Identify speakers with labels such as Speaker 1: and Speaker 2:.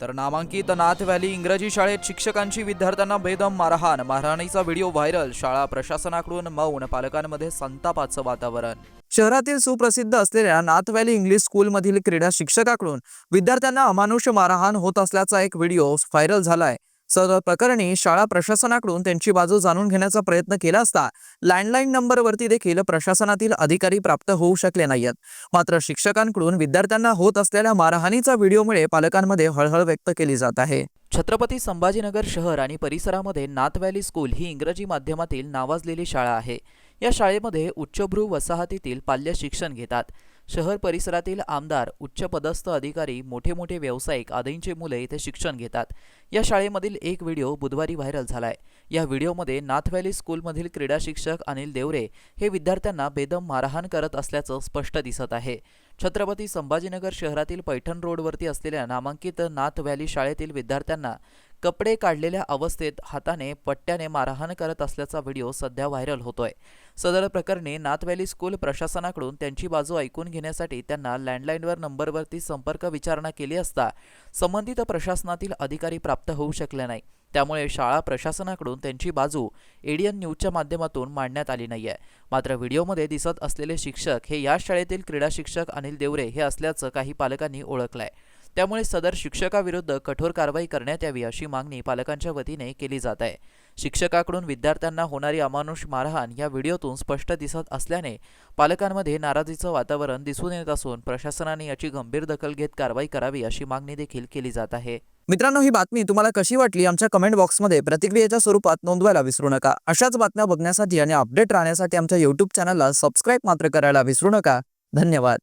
Speaker 1: तर नामांकित नाथ व्हॅली इंग्रजी शाळेत शिक्षकांची विद्यार्थ्यांना बेदम मारहाण. मारहाणीचा व्हिडिओ व्हायरल. शाळा प्रशासनाकडून मौन पालकांमध्ये संतापाचं वातावरण. शहरातील सुप्रसिद्ध असलेल्या नाथ व्हॅली इंग्लिश स्कूलमधील क्रीडा शिक्षकाकडून विद्यार्थ्यांना अमानुष मारहाण होत असल्याचा एक व्हिडिओ व्हायरल झालाय. सदर प्रकरणी शाळा प्रशासनाकडून त्यांची बाजू जाणून घेण्याचा प्रयत्न केला असता लँडलाईन नंबरवरती देखील प्रशासनातील अधिकारी प्राप्त होऊ शकले नाहीत मात्र शिक्षकांकडून विद्यार्थ्यांना होत असलेल्या मारहाणीचा व्हिडिओमुळे पालकांमध्ये हळहळ व्यक्त केली जात आहे. छत्रपती संभाजीनगर शहर आणि परिसरामध्ये नाथ व्हॅली स्कूल ही इंग्रजी माध्यमातील नावाजलेली शाळा आहे. या शाळेमध्ये उच्चभ्रू वसाहतीतील पाल्य शिक्षण घेतात. शहर परिसरातील आमदार उच्चपदस्थ अधिकारी मोठे मोठे व्यावसायिक आदींची मुले इथे शिक्षण घेतात. या शाळेमधील एक व्हिडिओ बुधवारी व्हायरल झालाय. या व्हिडिओमध्ये नाथ व्हॅली स्कूलमधील क्रीडा शिक्षक अनिल देवरे हे विद्यार्थ्यांना बेदम मारहाण करत असल्याचं स्पष्ट दिसत आहे. छत्रपती संभाजीनगर शहरातील पैठण रोडवरती असलेल्या नामांकित नाथ व्हॅली शाळेतील विद्यार्थ्यांना कपडे काढलेल्या अवस्थेत हाताने पट्ट्याने मारहाण करत असल्याचा व्हिडिओ सध्या व्हायरल होतोय. सदर प्रकरणी नाथ स्कूल प्रशासनाकडून त्यांची बाजू ऐकून घेण्यासाठी त्यांना लँडलाईनवर नंबरवरती संपर्क विचारणा केली असता संबंधित प्रशासनातील अधिकारी प्राप्त होऊ शकले नाही. त्यामुळे शाळा प्रशासनाकडून त्यांची बाजू एडियन न्यूजच्या माध्यमातून मांडण्यात आली नाही आहे मात्र व्हिडिओमध्ये दिसत असलेले शिक्षक हे या शाळेतील क्रीडा शिक्षक अनिल देवरे हे असल्याचं काही पालकांनी ओळखलं आहे त्यामुळे सदर शिक्षकाविरुद्ध कठोर कारवाई करण्यात यावी अशी मागणी पालकांच्या वतीने केली जात आहे. शिक्षकाकडून विद्यार्थ्यांना होणारी अमानुष मारहाण या व्हिडिओतून स्पष्ट दिसत असल्याने पालकांमध्ये नाराजीचं वातावरण दिसून येत असून प्रशासनाने याची गंभीर दखल घेत कारवाई करावी अशी मागणी देखील केली जात आहे. मित्रांनो ही बातमी तुम्हाला कशी वाटली? आमच्या कमेंट बॉक्समध्ये प्रतिक्रियेच्या स्वरूपात नोंदवायला विसरू नका. अशाच बातम्या बघण्यासाठी आणि अपडेट राहण्यासाठी आमच्या युट्यूब चॅनलला सबस्क्राईब मात्र करायला विसरू नका. धन्यवाद.